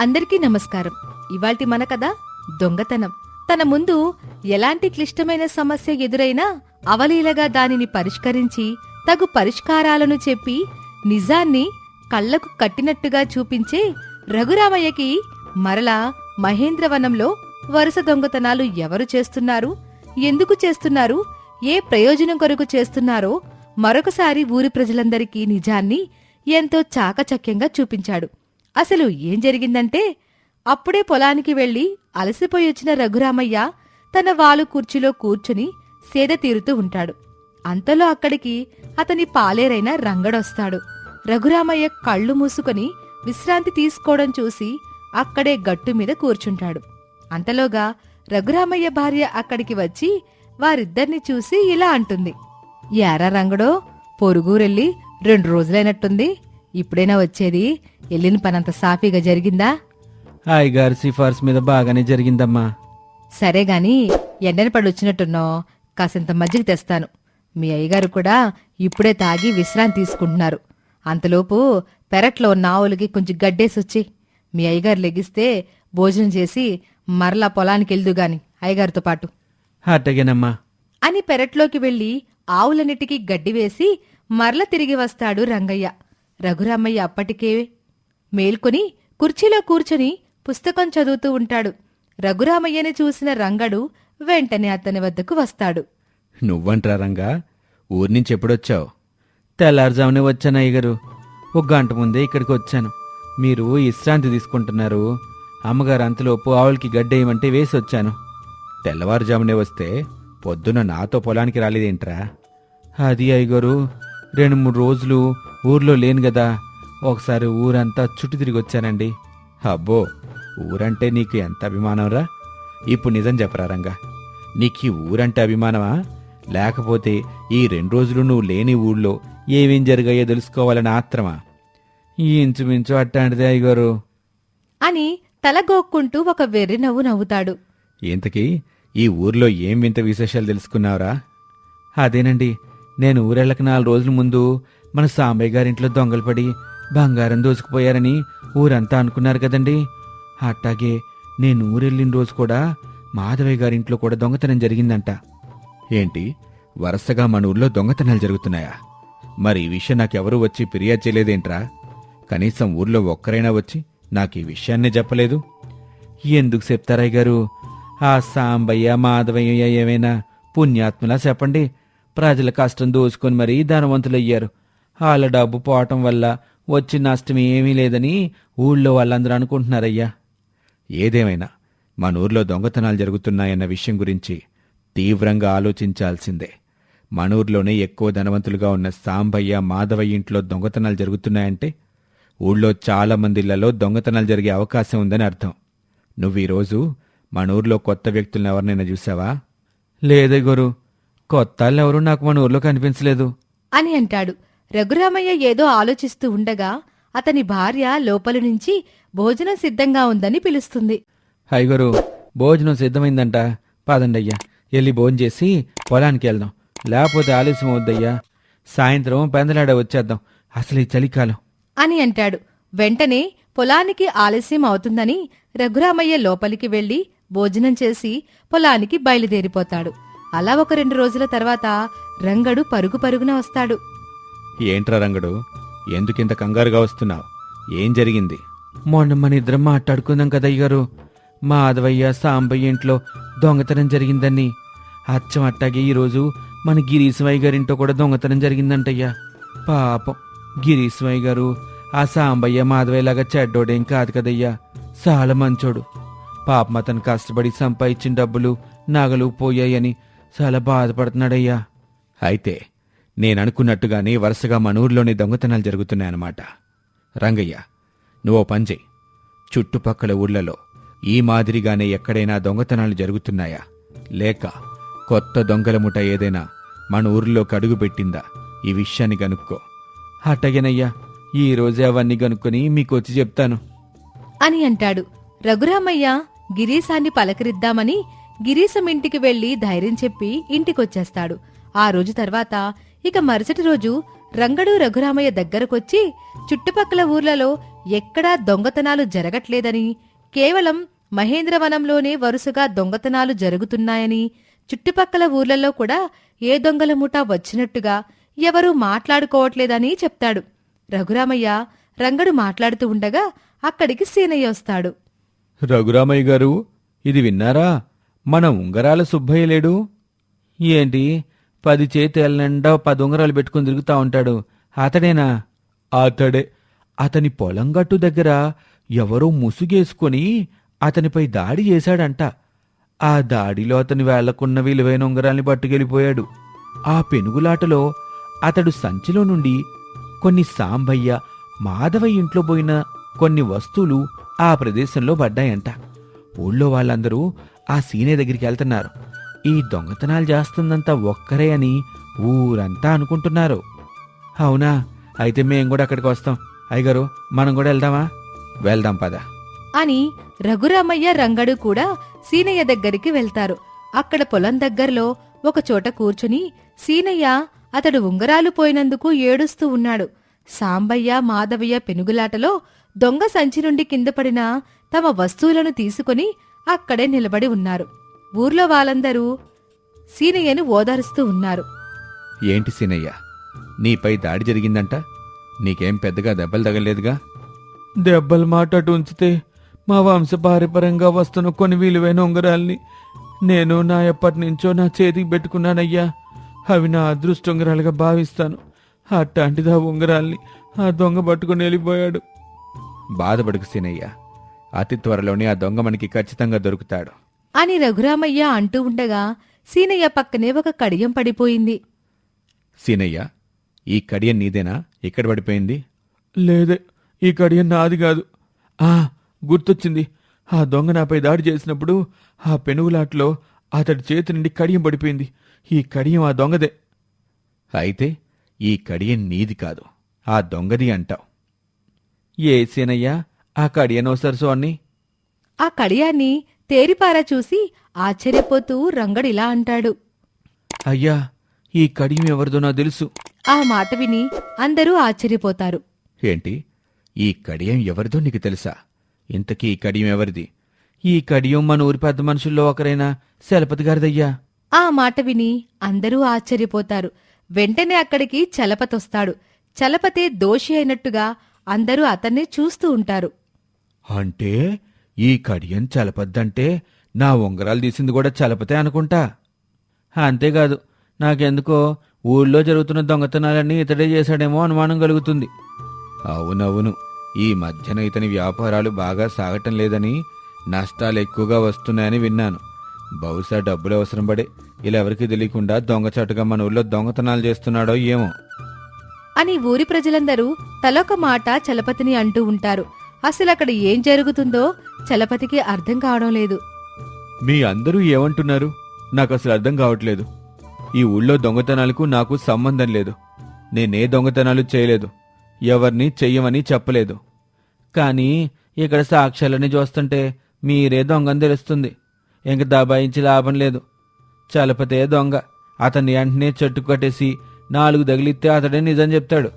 అందరికీ నమస్కారం. ఇవాల్టి మన కథ దొంగతనం. తన ముందు ఎలాంటి క్లిష్టమైన సమస్య ఎదురైనా అవలీలగా దానిని పరిష్కరించి తగు పరిష్కారాలను చెప్పి నిజాన్ని కళ్ళకు కట్టినట్టుగా చూపించే రఘురామయ్యకి మరలా మహేంద్రవనంలో వరుస దొంగతనాలు ఎవరు చేస్తున్నారు? ఎందుకు చేస్తున్నారు? ఏ ప్రయోజనం కొరకు చేస్తున్నారో మరొకసారి ఊరి ప్రజలందరికీ నిజాన్ని ఎంతో చాకచక్యంగా చూపించాడు. అసలు ఏం జరిగిందంటే అప్పుడే పొలానికి వెళ్ళి అలసిపోయి వచ్చిన రఘురామయ్య తన వాలు కుర్చీలో కూర్చుని సేద తీరుతూ ఉంటాడు. అంతలో అక్కడికి అతని పాలేరైన రంగడొస్తాడు. రఘురామయ్య కళ్ళు మూసుకొని విశ్రాంతి తీసుకోవడం చూసి అక్కడే గట్టు మీద కూర్చుంటాడు. అంతలోగా రఘురామయ్య భార్య అక్కడికి వచ్చి వారిద్దరిని చూసి ఇలా అంటుంది. యారా రంగడో పొరుగురెళ్ళి రెండు రోజులైనట్టుంది. ఇప్పుడైనా వచ్చేది? వెళ్ళిన పనంత సాఫీగా జరిగిందా? హాయ్ గారి సిఫార్సు మీద బాగానే జరిగిందమ్మా. సరే గాని ఎండన పడి వచ్చినట్టున్నో కాసింత మజ్జిగ తెస్తాను. మీ అయ్యగారు కూడా ఇప్పుడే తాగి విశ్రాంతి తీసుకుంటున్నారు. అంతలోపు పెరట్లో ఉన్న ఆవులకి కొంచెం గడ్డేసొచ్చి మీ అయ్యగారు లెగిస్తే భోజనం చేసి మరలా పొలానికి వెళ్దు గాని అయ్యగారితో పాటు. అట్టగేనమ్మా. అని పెరట్లోకి వెళ్ళి ఆవులన్నిటికీ గడ్డి వేసి మరల తిరిగి వస్తాడు రంగయ్య. రఘురామయ్య అప్పటికే మేల్కొని కుర్చీలో కూర్చొని పుస్తకం చదువుతూ ఉంటాడు. రఘురామయ్యని చూసిన రంగడు వెంటనే అతని వద్దకు వస్తాడు. నువ్వంట్రా రంగా ఊర్నుంచి ఎప్పుడొచ్చావు? తెల్లారుజామునే వచ్చాను అయ్యగారు. ఒక గంట ముందే ఇక్కడికి వచ్చాను. మీరు విశ్రాంతి తీసుకుంటున్నారు. అమ్మగారు అంతలోపు ఆవులకి గడ్డేయమంటే వేసి వచ్చాను. తెల్లవారుజామునే వస్తే పొద్దున నాతో పొలానికి రాలేదేంట్రా? అది అయ్యగారు రెండు మూడు రోజులు ఊర్లో లేను కదా ఒకసారి ఊరంతా చుట్టూ తిరిగి వచ్చానండి. అబ్బో ఊరంటే నీకు ఎంత అభిమానంరా? ఇప్పుడు నిజం చెప్పరా రంగా నీకు ఈ ఊరంటే అభిమానమా? లేకపోతే ఈ రెండు రోజులు నువ్వు లేని ఊళ్ళో ఏమేం జరిగాయో తెలుసుకోవాలని ఆత్రమా? ఈ ఇంచుమించు అట్టాంటిదే అయ్యగారు. అని తలగోక్కుంటూ ఒక వెర్రి నవ్వు నవ్వుతాడు. ఇంతకీ ఈ ఊర్లో ఏం వింత విశేషాలు తెలుసుకున్నావురా? అదేనండి నేను ఊరెళ్ళక నాలుగు రోజుల ముందు మన సాంబయ్య గారింట్లో దొంగలు పడి బంగారం దోచుకుపోయారని ఊరంతా అనుకున్నారు కదండి. అట్టాగే నేను ఊరెళ్ళిన రోజు కూడా మాధవయ్య గారింట్లో కూడా దొంగతనం జరిగిందంట. ఏంటి? వరుసగా మన ఊర్లో దొంగతనాలు జరుగుతున్నాయా? మరి ఈ విషయం నాకెవరూ వచ్చి ఫిర్యాదు చేయలేదేంట్రా? కనీసం ఊర్లో ఒక్కరైనా వచ్చి నాకు ఈ విషయాన్నే చెప్పలేదు. ఎందుకు చెప్తారయ్య గారు? ఆ సాంబయ్య మాధవయ్య ఏమైనా పుణ్యాత్ములా చెప్పండి. ప్రజల కష్టం దోచుకొని మరీ ధనవంతులయ్యారు. వాళ్ళ డబ్బు పోవటం వల్ల వచ్చి నష్టం ఏమీ లేదని ఊళ్ళో వాళ్ళందరూ అనుకుంటున్నారయ్యా. ఏదేమైనా మన ఊర్లో దొంగతనాలు జరుగుతున్నాయన్న విషయం గురించి తీవ్రంగా ఆలోచించాల్సిందే. మన ఊర్లోనే ఎక్కువ ధనవంతులుగా ఉన్న సాంబయ్య మాధవయ్య ఇంట్లో దొంగతనాలు జరుగుతున్నాయంటే ఊళ్ళో చాలా మంది ఇళ్ళలో దొంగతనాలు జరిగే అవకాశం ఉందని అర్థం. నువ్వు ఈరోజు మన ఊర్లో కొత్త వ్యక్తులను ఎవరినైనా చూసావా? లేదే గురు. కొత్త ఎవరు నాకు మన ఊర్లో కనిపించలేదు. అని అంటాడు. రఘురామయ్య ఏదో ఆలోచిస్తూ ఉండగా అతని భార్య లోపలి నుంచి భోజనం సిద్ధంగా ఉందని పిలుస్తుంది. హైగరు భోజనం సిద్ధమైందంట. పదండయ్యా వెళ్ళి భోజనం చేసి పొలానికి వెళ్దాం. లేకపోతే ఆలస్యం అవుద్దయ్యా. సాయంత్రం పెందలాడ వచ్చేద్దాం. అసలు ఈ చలికాలం. అని అంటాడు. వెంటనే పొలానికి ఆలస్యం అవుతుందని రఘురామయ్య లోపలికి వెళ్ళి భోజనం చేసి పొలానికి బయలుదేరిపోతాడు. అలా ఒక రెండు రోజుల తర్వాత రంగడు పరుగు పరుగున వస్తాడు. ఏంట్రా రంగడు? ఎందుకింత కంగారుగా వస్తున్నావు? ఏం జరిగింది? మొన్న మన ఇద్దరం మాట్లాడుకుందాం కదా అయ్యారు మా ఆదవయ్య సాంబయ్య ఇంట్లో దొంగతనం జరిగిందని. అచ్చం అట్టాగే ఈరోజు మన గిరీశమయ్య గారింట్లో కూడా దొంగతనం జరిగిందంటయ్యా. పాపం. గిరీశమయ్య గారు ఆ సాంబయ్య మాధవయ్యలాగా చెడ్డోడేం కాదు కదయ్యా. చాలా మంచోడు. పాపం అతను కష్టపడి సంపాదించిన డబ్బులు నగలు పోయాయని చాలా బాధపడుతున్నాడయ్యా. అయితే నేననుకున్నట్టుగానే వరుసగా మన ఊర్లోనే దొంగతనాలు జరుగుతున్నాయన్నమాట. రంగయ్య నువ్వు పంజే పని చుట్టుపక్కల ఊళ్ళలో ఈ మాదిరిగానే ఎక్కడైనా దొంగతనాలు జరుగుతున్నాయా? లేక కొత్త దొంగల ముఠ ఏదైనా మన ఊరిలోకి అడుగుపెట్టిందా ఈ విషయాన్ని గనుక్కో. అట్టగేనయ్యా ఈ రోజే అవన్నీ గనుక్కొని మీకు వచ్చి చెప్తాను. అని అంటాడు. రఘురామయ్య గిరీశాన్ని పలకరిద్దామని గిరీశం ఇంటికి వెళ్ళి ధైర్యం చెప్పి ఇంటికొచ్చేస్తాడు. ఆ రోజు తర్వాత ఇక మరుసటి రోజు రంగడు రఘురామయ్య దగ్గరకొచ్చి చుట్టుపక్కల ఊర్లలో ఎక్కడా దొంగతనాలు జరగట్లేదని కేవలం మహేంద్రవనంలోనే వరుసగా దొంగతనాలు జరుగుతున్నాయని చుట్టుపక్కల ఊర్లలో కూడా ఏ దొంగల ముఠా వచ్చినట్టుగా ఎవరూ మాట్లాడుకోవట్లేదని చెప్తాడు. రఘురామయ్య రంగడు మాట్లాడుతూ ఉండగా అక్కడికి సీనయ్య వస్తాడు. రఘురామయ్య గారు ఇది విన్నారా? మన ఉంగరాల సుబ్బయ్య లేడు? ఏంటి? పది చేతుల నిండా పది ఉంగరాలు పెట్టుకుని తిరుగుతా ఉంటాడు. అతడేనా? అతడే. అతని పొలం గట్టు దగ్గర ఎవరో ముసుగేసుకొని అతనిపై దాడి చేశాడంట. ఆ దాడిలో అతని వేళ్ళకున్న విలువైన ఉంగరాల్ని పట్టుకెళ్ళిపోయాడు. ఆ పెనుగులాటలో అతడు సంచిలో నుండి కొన్ని సాంబయ్య మాధవయ్య ఇంట్లో పోయిన కొన్ని వస్తువులు ఆ ప్రదేశంలో పడ్డాయంట. ఊళ్ళో వాళ్ళందరూ ఆ సీనే దగ్గరికి వెళ్తున్నారు. ఈ దొంగతనాలు చేస్తుందంతా ఒక్కరే అని ఊరంతా అనుకుంటున్నారు. అవునా? అయితే మేం కూడా అక్కడికి వస్తాం. అయ్యగారు మనం కూడా వెళ్దామా? వెళ్దాం పద. అని రఘురామయ్య రంగడు కూడా సీనయ్య దగ్గరికి వెళ్తారు. అక్కడ పొలం దగ్గరలో ఒక చోట కూర్చుని సీనయ్య అతడు ఉంగరాలు పోయినందుకు ఏడుస్తూ ఉన్నాడు. సాంబయ్య మాధవయ్య పెనుగులాటలో దొంగ సంచి నుండి కింద పడిన తమ వస్తువులను తీసుకుని అక్కడే నిలబడి ఉన్నారు. ఊర్లో వాళ్ళందరూ సీనయ్యను ఓదారుస్తూ ఉన్నారు. ఏంటి సీనయ్య? నీపై దాడి జరిగిందంట? నీకేం పెద్దగా దెబ్బలు తగలేదుగా? దెబ్బల మాట అటు ఉంచితే మా వంశపారపరంగా వస్తున్న కొన్ని విలువైన ఉంగరాల్ని నేను నా ఎప్పటి నుంచో నా చేతికి పెట్టుకున్నానయ్యా. అవి నా అదృష్ట ఉంగరాలుగా భావిస్తాను. అట్లాంటిది ఆ ఉంగరాల్ని ఆ దొంగ పట్టుకుని వెళ్ళిపోయాడు. బాధపడుకు సీనయ్య. అతి త్వరలోనే ఆ దొంగ మనకి ఖచ్చితంగా దొరుకుతాడు. అని రఘురామయ్య అంటూ ఉండగా సీనయ్య పక్కనే ఒక కడియం పడిపోయింది. సీనయ్య ఈ కడియం నీదేనా? ఎక్కడ పడిపోయింది? లేదే ఈ కడియం నాది కాదు. ఆ గుర్తొచ్చింది. ఆ దొంగ నాపై దాడి చేసినప్పుడు ఆ పెనుగులాట్లో అతడి చేతి నుండి కడియం పడిపోయింది. ఈ కడియం ఆ దొంగదే. అయితే ఈ కడియం నీది కాదు ఆ దొంగది అంటావు. ఏ సీనయ్య ఆ కడియనో సరసో అన్ని? ఆ కడియాన్ని తేరిపారా చూసి ఆశ్చర్యపోతూ రంగడిలా అంటాడు. అయ్యా ఈ కడియం ఎవరిదో నాకు తెలుసు. ఆ మాట విని అందరూ ఆశ్చర్యపోతారు. ఏంటి? ఈ కడియం ఎవరిదో నీకు తెలుసా? ఇంతకీ ఈ కడియం ఎవరిది? ఈ కడియం మన ఊరి పెద్ద మనుషుల్లో ఒకరైనా శలపతి గారిదయ్యా. ఆ మాట విని అందరూ ఆశ్చర్యపోతారు. వెంటనే అక్కడికి చలపతొస్తాడు చలపతే దోషి అయినట్టుగా అందరూ అతన్నే చూస్తూ ఉంటారు. అంటే ఈ కడియం చలపద్దంటే నా ఉంగరాలు తీసింది కూడా చలపతే అనుకుంటా. అంతేకాదు నాకెందుకో ఊళ్ళో జరుగుతున్న దొంగతనాలన్నీ ఇతడే చేశాడేమో అనుమానం కలుగుతుంది. అవునవును ఈ మధ్యన ఇతని వ్యాపారాలు బాగా సాగటం లేదని నష్టాలు ఎక్కువగా వస్తున్నాయని విన్నాను. బహుశా డబ్బులు అవసరం పడే ఇలా ఎవరికి తెలియకుండా దొంగచాటుగా మన ఊళ్ళో దొంగతనాలు చేస్తున్నాడో ఏమో. అని ఊరి ప్రజలందరూ తలొక మాట చలపతిని అంటూ ఉంటారు. అసలు అక్కడ ఏం జరుగుతుందో చలపతికి అర్థం కావడం లేదు. మీ అందరూ ఏమంటున్నారు? నాకు అసలు అర్థం కావట్లేదు. ఈ ఊళ్ళో దొంగతనాలకు నాకు సంబంధం లేదు. నేనే దొంగతనాలు చేయలేదు. ఎవరిని చెయ్యమని చెప్పలేదు. కానీ ఇక్కడ సాక్ష్యాలని చూస్తుంటే మీరే దొంగని తెలుస్తుంది. ఇంక దబాయించి లాభం లేదు. చలపతే దొంగ. అతన్ని వెంటనే చెట్టు కట్టేసి నాలుగు తగిలిస్తే అతడే నిజం చెప్తాడు.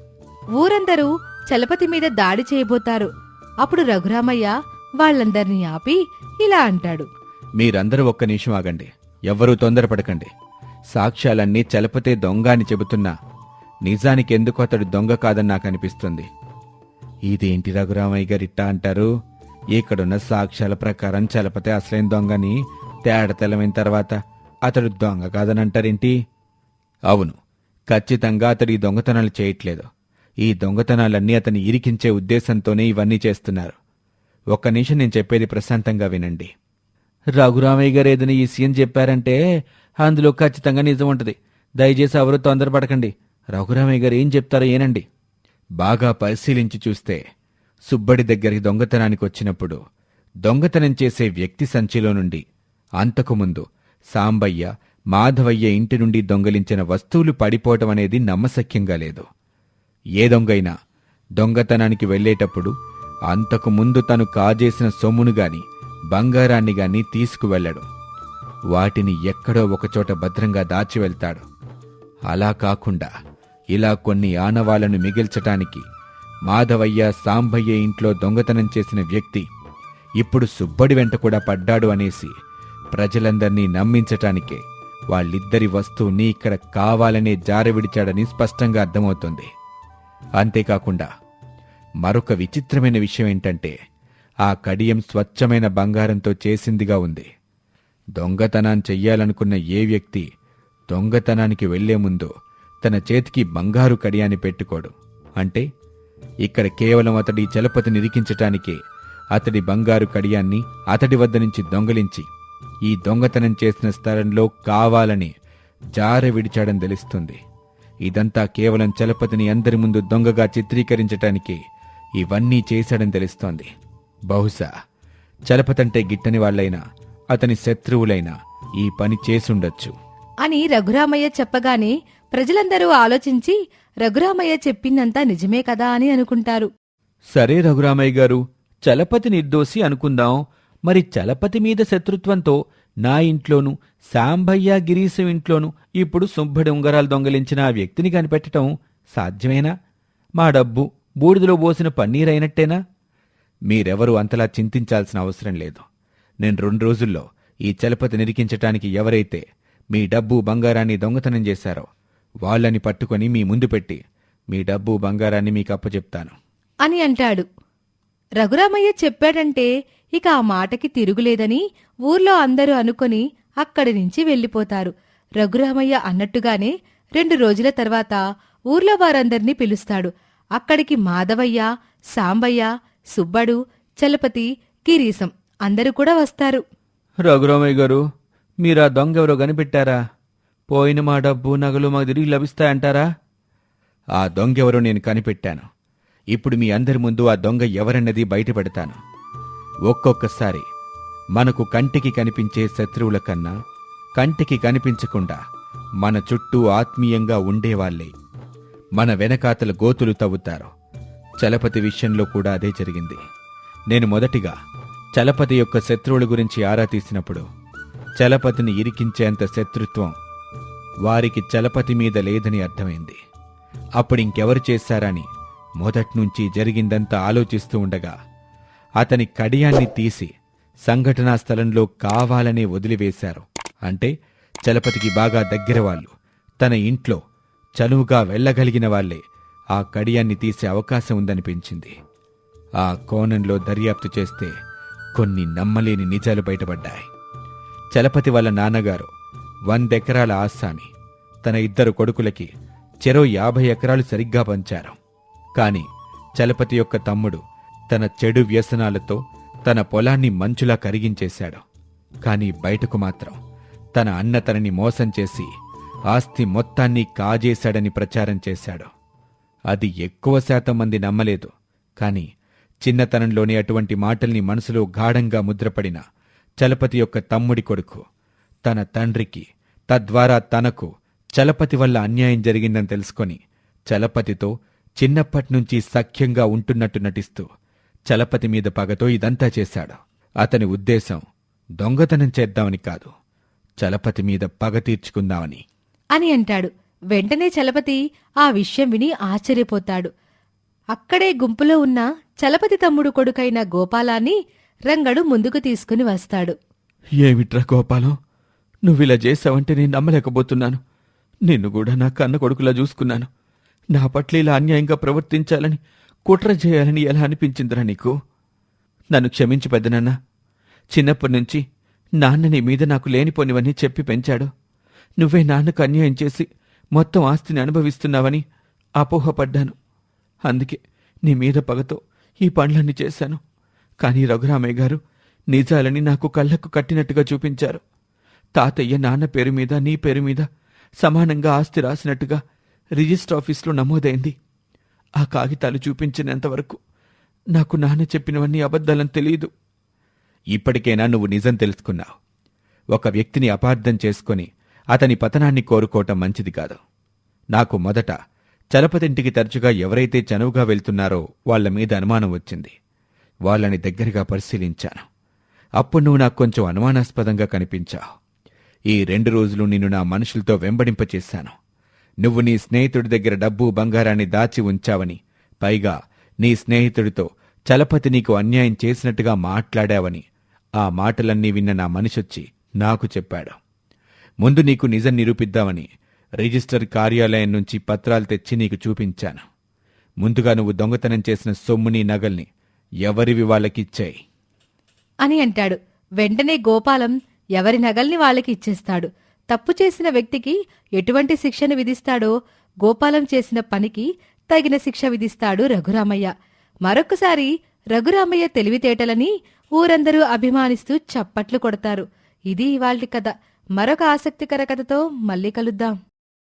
ఊరందరూ చలపతి మీద దాడి చేయబోతారు. అప్పుడు రఘురామయ్య వాళ్ళందరినీ ఆపి ఇలా అంటాడు. మీరందరూ ఒక్క నిమిషం ఆగండి. ఎవ్వరూ తొందరపడకండి. సాక్ష్యాలన్నీ చలపతే దొంగ అని చెబుతున్నా నిజానికి ఎందుకు అతడు దొంగ కాదని నాకు అనిపిస్తుంది. ఇదేంటి రఘురామయ్య గారు ఇట్టా అంటారు? ఇక్కడున్న సాక్ష్యాల ప్రకారం చలపతే అసలైన దొంగని? తేడతెలమైన తర్వాత అతడు దొంగ కాదని అంటారేంటి అవును ఖచ్చితంగా అతడు ఈ దొంగతనాలు చేయట్లేదు. ఈ దొంగతనాలన్నీ అతన్ని ఇరికించే ఉద్దేశంతోనే ఇవన్నీ చేస్తున్నారు. ఒక్క నిమిషం నేను చెప్పేది ప్రశాంతంగా వినండి. రఘురామయ్య గారు ఏదైనా ఈ సీన్ చెప్పారంటే అందులో ఖచ్చితంగా నిజం ఉంటుంది. దయచేసి ఎవరు తొందరపడకండి. రఘురామయ్య గారు ఏం చెప్తారో ఏనండి. బాగా పరిశీలించి చూస్తే సుబ్బడి దగ్గరికి దొంగతనానికి వచ్చినప్పుడు దొంగతనం చేసే వ్యక్తి సంచిలో నుండి అంతకుముందు సాంబయ్య మాధవయ్య ఇంటి నుండి దొంగలించిన వస్తువులు పడిపోవటం అనేది నమ్మశక్యంగా లేదు. ఏ దొంగైనా దొంగతనానికి వెళ్ళేటప్పుడు అంతకు ముందు తను కాజేసిన సొమ్మును గాని బంగారాన్ని గాని తీసుకువెళ్ళడు. వాటిని ఎక్కడో ఒకచోట భద్రంగా దాచి వెళ్తాడు. అలా కాకుండా ఇలా కొన్ని ఆనవాళ్ళను మిగిల్చటానికి మాధవయ్య సాంబయ్య ఇంట్లో దొంగతనం చేసిన వ్యక్తి ఇప్పుడు సుబ్బడి వెంట కూడా పడ్డాడు అనేసి ప్రజలందర్నీ నమ్మించటానికే వాళ్ళిద్దరి వస్తువుని ఇక్కడ కావాలనే జారవిడిచాడని స్పష్టంగా అర్థమవుతుంది. అంతేకాకుండా మరొక విచిత్రమైన విషయం ఏంటంటే ఆ కడియం స్వచ్ఛమైన బంగారంతో చేసిందిగా ఉంది. దొంగతనం చెయ్యాలనుకున్న ఏ వ్యక్తి దొంగతనానికి వెళ్ళే ముందు తన చేతికి బంగారు కడియాన్ని పెట్టుకోడు. అంటే ఇక్కడ కేవలం అతడి చలపతిని ఇరికించటానికే అతడి బంగారు కడియాన్ని అతడి వద్ద నుంచి దొంగలించి ఈ దొంగతనం చేసిన స్థలంలో కావాలని జార విడిచాడని తెలుస్తుంది. ఇదంతా కేవలం చలపతిని అందరి ముందు దొంగగా చిత్రీకరించటానికి ఇవన్నీ చేశాడని తెలుస్తోంది. బహుశా చలపతంటే గిట్టని వాళ్ళైనా అతని శత్రువులైనా ఈ పని చేసుండొచ్చు. అని రఘురామయ్య చెప్పగానే ప్రజలందరూ ఆలోచించి రఘురామయ్య చెప్పిందంతా నిజమే కదా అని అనుకుంటారు. సరే రఘురామయ్య గారు చలపతి నిర్దోషి అనుకుందాం. మరి చలపతి మీద శత్రుత్వంతో నా ఇంట్లోనూ సాంబయ్య గిరీశం ఇంట్లోనూ ఇప్పుడు సుబ్బడి ఉంగరాలు దొంగలించిన ఆ వ్యక్తిని కనిపెట్టడం సాధ్యమేనా? మా డబ్బు బూడిదలో పోసిన పన్నీరైనట్టేనా? మీరెవరూ అంతలా చింతించాల్సిన అవసరం లేదు. నేను రెండు రోజుల్లో ఈ చలపతి నిరికించటానికి ఎవరైతే మీ డబ్బు బంగారాన్ని దొంగతనం చేశారో వాళ్ళని పట్టుకొని మీ ముందు పెట్టి మీ డబ్బు బంగారాన్ని మీకు అప్పచెప్తాను. అని అంటాడు. రఘురామయ్య చెప్పాడంటే ఇక ఆ మాటకి తిరుగులేదని ఊర్లో అందరూ అనుకొని అక్కడి నుంచి వెళ్ళిపోతారు. రఘురామయ్య అన్నట్టుగానే రెండు రోజుల తర్వాత ఊర్లో వారందర్నీ పిలుస్తాడు. అక్కడికి మాధవయ్య సాంబయ్య సుబ్బడు చలపతి గిరీశం అందరూ కూడా వస్తారు. రఘురామయ్య గారు మీరు ఆ దొంగ ఎవరో కనిపెట్టారా? పోయిన మా డబ్బు నగలు మాకు తిరిగి లభిస్తాయంటారా? ఆ దొంగ ఎవరో నేను కనిపెట్టాను. ఇప్పుడు మీ అందరి ముందు ఆ దొంగ ఎవరన్నది బయటపెడతాను. ఒక్కొక్కసారి మనకు కంటికి కనిపించే శత్రువుల కన్నా కంటికి కనిపించకుండా మన చుట్టూ ఆత్మీయంగా ఉండేవాళ్ళే మన వెనకాతల గోతులు తవ్వుతారు. చలపతి విషయంలో కూడా అదే జరిగింది. నేను మొదటిగా చలపతి యొక్క శత్రువుల గురించి ఆరా తీసినప్పుడు చలపతిని ఇరికించేంత శత్రుత్వం వారికి చలపతి మీద లేదని అర్థమైంది. అప్పుడు ఇంకెవరు చేశారని మొదట్నుంచి జరిగిందంతా ఆలోచిస్తూ ఉండగా అతని కడియాన్ని తీసి సంఘటనా స్థలంలో కావాలనే వదిలివేశారు. అంటే చలపతికి బాగా దగ్గర వాళ్ళు తన ఇంట్లో చనువుగా వెళ్ళగలిగిన వాళ్ళే ఆ కడియాన్ని తీసే అవకాశం ఉందనిపించింది. ఆ కోణంలో దర్యాప్తు చేస్తే కొన్ని నమ్మలేని నిజాలు బయటపడ్డాయి. చలపతి వాళ్ళ నాన్నగారు వందెకరాల ఆస్సామి తన ఇద్దరు కొడుకులకి చెరో యాభై ఎకరాలు సరిగ్గా పంచారు. కాని చలపతి యొక్క తమ్ముడు తన చెడు వ్యసనాలతో తన పొలాన్ని మంచులా కరిగించేశాడు. కాని బయటకు మాత్రం తన అన్న తనని మోసం చేసి ఆస్తి మొత్తాన్ని కాజేశాడని ప్రచారం చేశాడు. అది ఎక్కువ శాతం మంది నమ్మలేదు. కాని చిన్నతనంలోనే అటువంటి మాటల్ని మనసులో గాఢంగా ముద్రపడిన చలపతి యొక్క తమ్ముడి కొడుకు తన తండ్రికి తద్వారా తనకు చలపతి వల్ల అన్యాయం జరిగిందని తెలుసుకొని చలపతితో చిన్నప్పట్నుంచి సఖ్యంగా ఉంటున్నట్టు నటిస్తూ చలపతి మీద పగతో ఇదంతా చేశాడు. అతని ఉద్దేశం దొంగతనం చేద్దామని కాదు చలపతి మీద పగ తీర్చుకుందామని. అని అంటాడు. వెంటనే చలపతి ఆ విషయం విని ఆశ్చర్యపోతాడు. అక్కడే గుంపులో ఉన్న చలపతి తమ్ముడు కొడుకైన గోపాలాన్ని రంగడు ముందుకు తీసుకుని వస్తాడు. ఏమిట్రా గోపాలం? నువ్విలా చేసావంటే నేను నమ్మలేకపోతున్నాను. నిన్ను కూడా నా కన్న కొడుకులా చూసుకున్నాను. నా పట్ల ఇలా అన్యాయంగా ప్రవర్తించాలని కుట్ర చేయాలని ఎలా అనిపించిందిరా నీకు? నన్ను క్షమించి పెద్దనన్నా. చిన్నప్పటి నుంచి నాన్న నీ మీద నాకు లేనిపోనివన్నీ చెప్పి పెంచాడు. నువ్వే నాన్నకు అన్యాయం చేసి మొత్తం ఆస్తిని అనుభవిస్తున్నావని అపోహపడ్డాను. అందుకే నీ మీద పగతో ఈ పనులన్నీ చేశాను. కానీ రఘురామయ్య గారు నిజాలని నాకు కళ్ళకు కట్టినట్టుగా చూపించారు. తాతయ్య నాన్న పేరు మీద నీ పేరు మీద సమానంగా ఆస్తి రాసినట్టుగా రిజిస్టర్ ఆఫీస్లో నమోదైంది. ఆ కాగితాలు చూపించినంతవరకు నాకు నాన్న చెప్పినవన్నీ అబద్ధాలని తెలియదు. ఇప్పటికైనా నువ్వు నిజం తెలుసుకున్నావు. ఒక వ్యక్తిని అపార్థం చేసుకొని అతని పతనాన్ని కోరుకోవటం మంచిది కాదు. నాకు మొదట చలపతింటికి తరచుగా ఎవరైతే చనువుగా వెళ్తున్నారో వాళ్ళ మీద అనుమానం వచ్చింది. వాళ్ళని దగ్గరగా పరిశీలించాను. అప్పుడు నువ్వు నాకు కొంచెం అనుమానాస్పదంగా కనిపించావు. ఈ రెండు రోజులు నిన్ను నా మనుషులతో వెంబడింపచేశాను నువ్వు నీ స్నేహితుడి దగ్గర డబ్బు బంగారాన్ని దాచి ఉంచావని పైగా నీ స్నేహితుడితో చలపతి నీకు అన్యాయం చేసినట్టుగా మాట్లాడావని ఆ మాటలన్నీ విన్న నా మనిషొచ్చి నాకు చెప్పాడు. ముందు నీకు నిజం నిరూపిద్దామని రిజిస్టర్ కార్యాలయం నుంచి పత్రాలు తెచ్చి నీకు చూపించాను. ముందుగా నువ్వు దొంగతనం చేసిన సొమ్ముని నగల్ని ఎవరివి వాళ్ళకిచ్చాయి? అని అంటాడు. వెంటనే గోపాలం ఎవరి నగల్ని వాళ్ళకి ఇచ్చేస్తాడు. తప్పు చేసిన వ్యక్తికి ఎటువంటి శిక్షను విధిస్తాడో గోపాలం చేసిన పనికి తగిన శిక్ష విధిస్తాడు రఘురామయ్య. మరొకసారి రఘురామయ్య తెలివితేటలని ఊరందరూ అభిమానిస్తూ చప్పట్లు కొడతారు. ఇది ఇవాల్టి కథ. మరొక ఆసక్తికర కథతో మళ్ళీ కలుద్దాం.